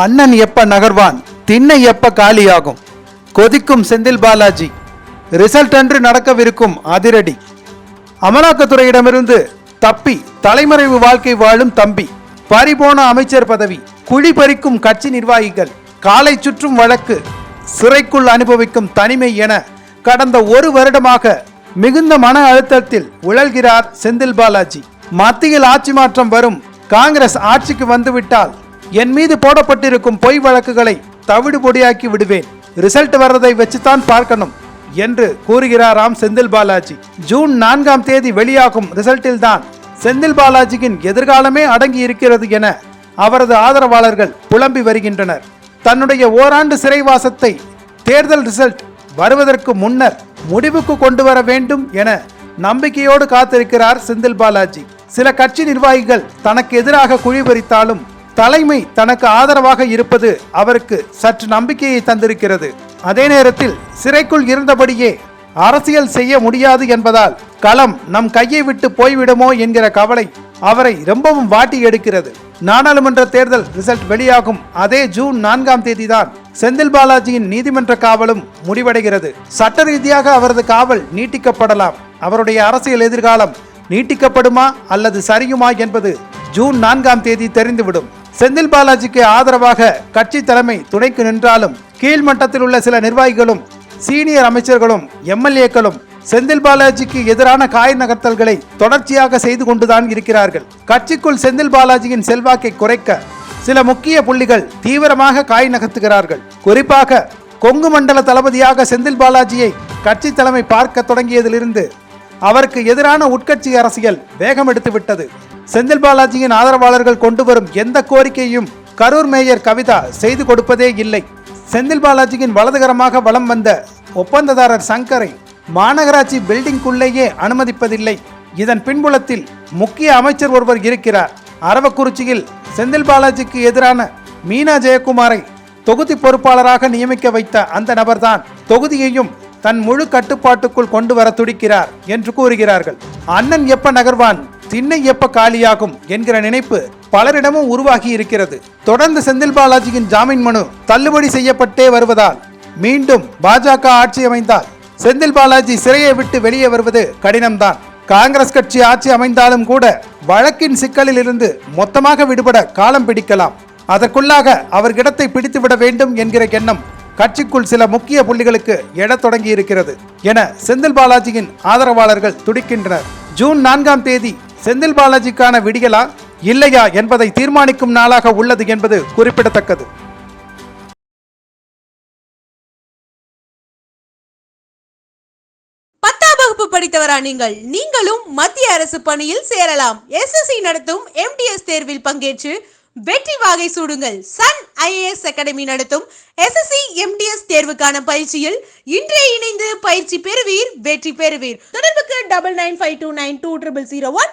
அண்ணன் எப்ப நகர்வான்? திண்ணை எப்ப காலியாகும்? கொதிக்கும் செந்தில் பாலாஜி. ரிசல்ட் அன்று நடக்கவிருக்கும் அதிரடி. அமலாக்கத்துறையிடமிருந்து தப்பி தலைமறைவு வாழ்க்கை வாழும் தம்பி பறிபோன அமைச்சர் பதவி குழி பறிக்கும் கட்சி நிர்வாகிகள் காலை சுற்றும் வழக்கு சிறைக்குள் அனுபவிக்கும் தனிமை என கடந்த ஒரு வருடமாக மிகுந்த மன அழுத்தத்தில் உழல்கிறார் செந்தில் பாலாஜி. மத்தியில் ஆட்சி மாற்றம் வரும் காங்கிரஸ் ஆட்சிக்கு வந்துவிட்டால் என் மீது போடப்பட்டிருக்கும் பொய் வழக்குகளை தவிடு பொடியாக்கி விடுவேன். ரிசல்ட் வர்றதை வச்சுதான் பார்க்கணும் என்று கூறுகிறாராம் செந்தில் பாலாஜி. ஜூன் நான்காம் தேதி வெளியாகும் ரிசல்ட்டில் தான் செந்தில் பாலாஜியின் எதிர்காலமே அடங்கி இருக்கிறது என அவரது ஆதரவாளர்கள் புலம்பி வருகின்றனர். தன்னுடைய ஓராண்டு சிறைவாசத்தை தேர்தல் ரிசல்ட் வருவதற்கு முன்னர் முடிவுக்கு கொண்டு வர வேண்டும் என நம்பிக்கையோடு காத்திருக்கிறார் செந்தில் பாலாஜி. சில கட்சி நிர்வாகிகள் தனக்கு எதிராக குழிபறித்தாலும் தலைமை தனக்கு ஆதரவாக இருப்பது அவருக்கு சற்று நம்பிக்கையை தந்திருக்கிறது. அதே நேரத்தில் சிறைக்குள் இருந்தபடியே அரசியல் செய்ய முடியாது என்பதால் களம் நம் கையை விட்டு போய்விடுமோ என்கிற கவலை அவரை ரொம்பவும் வாட்டி எடுக்கிறது. நாடாளுமன்ற தேர்தல் ரிசல்ட் வெளியாகும் அதே ஜூன் நான்காம் தேதி தான் செந்தில் பாலாஜியின் நீதிமன்ற காவலும் முடிவடைகிறது. சட்ட ரீதியாக அவரது காவல் நீட்டிக்கப்படலாம். அவருடைய அரசியல் எதிர்காலம் நீட்டிக்கப்படுமா அல்லது சரியுமா என்பது ஜூன் நான்காம் தேதி தெரிந்துவிடும். செந்தில் பாலாஜிக்கு ஆதரவாக கட்சி தலைமை துணைக்கு நின்றாலும் கீழ்மட்டத்தில் உள்ள சில நிர்வாகிகளும் சீனியர் அமைச்சர்களும் எம்எல்ஏக்களும் செந்தில் பாலாஜிக்கு எதிரான காய் நகர்த்தல்களை தொடர்ச்சியாக செய்து கொண்டுதான் இருக்கிறார்கள். கட்சிக்குள் செந்தில் பாலாஜியின் செல்வாக்கை குறைக்க சில முக்கிய புள்ளிகள் தீவிரமாக காய் நகர்த்துகிறார்கள். குறிப்பாக கொங்கு மண்டல தளபதியாக செந்தில் பாலாஜியை கட்சி தலைமை பார்க்க தொடங்கியதிலிருந்து அவருக்கு எதிரான உட்கட்சி அரசியல் வேகம் எடுத்துவிட்டது செந்தில் பாலாஜியின் ஆதரவாளர்கள் கொண்டு வரும் எந்த கோரிக்கையும் கரூர் மேயர் கவிதா செய்து கொடுப்பதே இல்லை. செந்தில் பாலாஜியின் வலதுகரமாக வலம் வந்த ஒப்பந்ததாரர் சங்கரை மாநகராட்சி பில்டிங்குள்ளேயே அனுமதிப்பதில்லை. இதன் பின்புலத்தில் முக்கிய அமைச்சர் ஒருவர் இருக்கிறார். அரவக்குறிச்சியில் செந்தில் பாலாஜிக்கு எதிரான மீனா ஜெயக்குமாரை தொகுதி பொறுப்பாளராக நியமிக்க வைத்த அந்த நபர்தான் தொகுதியையும் தன் முழு கட்டுப்பாட்டுக்குள் கொண்டு வர துடிக்கிறார் என்று கூறுகிறார்கள். அண்ணன் எப்ப நகர்வான்? திண்ணை எப்ப காலியாகும் என்கிற நினைப்பு பலரிடமும் உருவாகி இருக்கிறது. தொடர்ந்து செந்தில் பாலாஜியின் ஜாமீன் மனு தள்ளுபடி செய்யப்பட்டே வருவதால் மீண்டும் பாஜக ஆட்சி அமைந்தால் செந்தில் பாலாஜி சிறையை விட்டு வெளியே வருவது கடினம்தான். காங்கிரஸ் கட்சி ஆட்சி அமைந்தாலும் கூட வழக்கின் சிக்கலில் இருந்து மொத்தமாக விடுபட காலம் பிடிக்கலாம். அதற்குள்ளாக அவர் இடத்தை பிடித்துவிட வேண்டும் என்கிற எண்ணம் கட்சிக்குள் சில முக்கிய புள்ளிகளுக்கு எழத் தொடங்கி இருக்கிறது என செந்தில் பாலாஜியின் ஆதரவாளர்கள் துடிக்கின்றனர். ஜூன் நான்காம் தேதி செந்தில் பாலாஜிக்கான விடியலா இல்லையா என்பதை தீர்மானிக்கும் நாளாக உள்ளது என்பது குறிப்பிடத்தக்கது. பத்தாம் வகுப்பு படித்தவரா நீங்கள்? நீங்களும் மத்திய அரசு பணியில் சேரலாம். எஸ்எஸ்சி நடத்தும் எம்டிஎஸ் தேர்வில் பங்கேற்று வெற்றி வாகை சூடுங்கள். சன் ஐஏஎஸ் அகாடமி நடத்தும் எஸ்எஸ்சி எம்டிஎஸ் தேர்வுக்கான பயிற்சியில் இன்றே இணைந்து பயிற்சி பெறுவீர் வெற்றி பெறுவீர். தொடர்புக்கு double nine five two nine two triple zero one